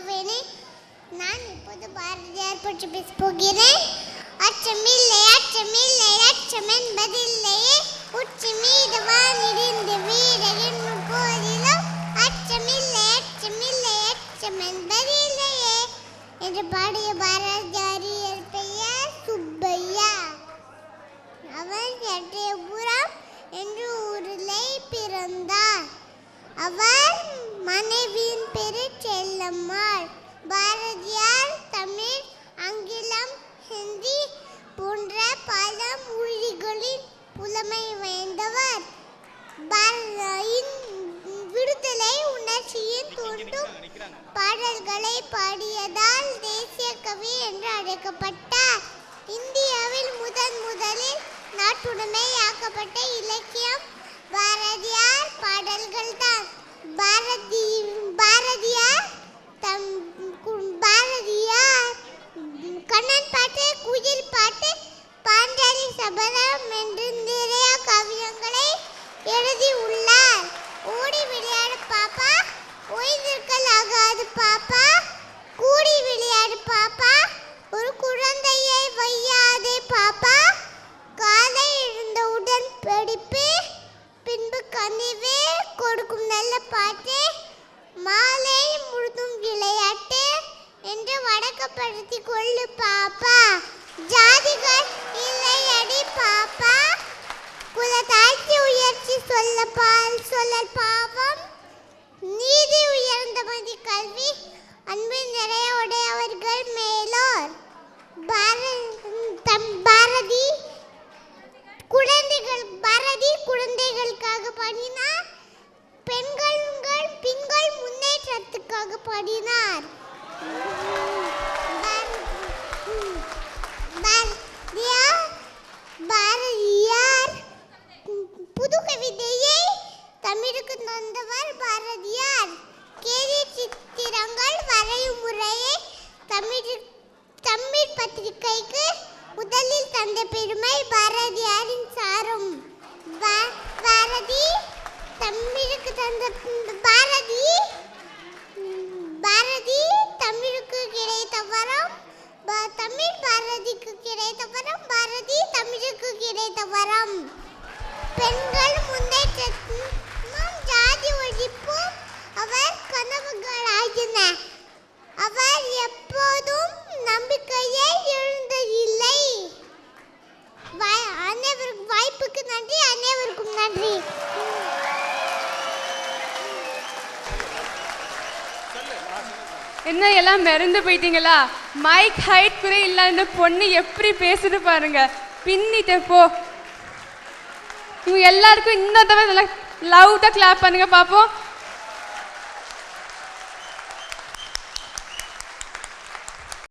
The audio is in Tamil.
அல்லவேனே நான் இப்போது பாரதியார் பற்றி பேச போகிறேன். அச்சமில்லை அச்சமில்லை அச்சம் என்பதில்லையே உச்சி மீதுவான் இடிந்து வீரகின் போதிலும் அச்சமில்லை அச்சமில்லை அச்சம் என்பதில்லையே என்று பாடிய பாரதியாரியர் பெயர் சுப்பையா. அவர் எட்டயபுரம் என்று ஊரிலே பிறந்தார் அவர் மனைவியின் பெரு செல்லம்மாள். பாரதியார் தமிழ் ஆங்கிலம் ஹிந்தி போன்ற பல மொழிகளின் புலமை வாய்ந்தவர். பாரதியின் விடுதலை உணர்ச்சியின் தூண்டும் பாடல்களை பாடியதால் தேசிய கவி என்று அழைக்கப்பட்டார். இந்தியாவில் முதன் முதலில் நாட்டுடைமையாக்கப்பட்ட இலக்கியம் பார பாடல்கள் தான் பாரதி பாரதியார் தம் கு- பாரதியார் கண்ணன் பாட்டு குயில் பாட்டு பாஞ்சாலி சபதம் என்று நிறைய கவியங்களை எழுதி உள்ளார். ஓடி விளையாடு பாப்பா. ஓய்ந்திருக்கல் ஆகாது பாப்பா. கூடி விளையாடு பாப்பா. ஒரு குழந்தையை வையாதே பாப்பா. காலை எழுந்தவுடன் படிப்பு பின்பு கனிவு கொடுக்கும் நல்ல பாட்டு மாலை முழுதும் விளையாட்டு என்று வடக்கப்படுத்தி கொள்ளு பாப்பா. ஜாதிகள் சொல்ல பால் சொல்லல் பாவம். நீதி உயர்ந்த மதி கல்வி அன்பு நிறைய உடையவர்கள் மேலோர். தம் பாரதி குழந்தைகள் பாரதி குழந்தைகளுக்காக பாடினார். பெண்கள் பெண்கள் முன்னேற்றத்துக்காக பாடினார். தமிழ் தமிழ் பத்திரிகைக்கு முதலில் தந்த பெருமை பாரதியார் நன்றி அனைவருக்கும் நன்றி. என்ன எல்லாம் மறந்து போயிட்டீங்களா? மைக் ஹைட் குறை இல்லாத பொண்ணு எப்படி பேசுது பாருங்க. பின்னிட்டு போ. இவங்க எல்லாருக்கும் இன்னொரு தடவை நல்லா லவுட்டாக கிளாப் பண்ணுங்க பார்ப்போம்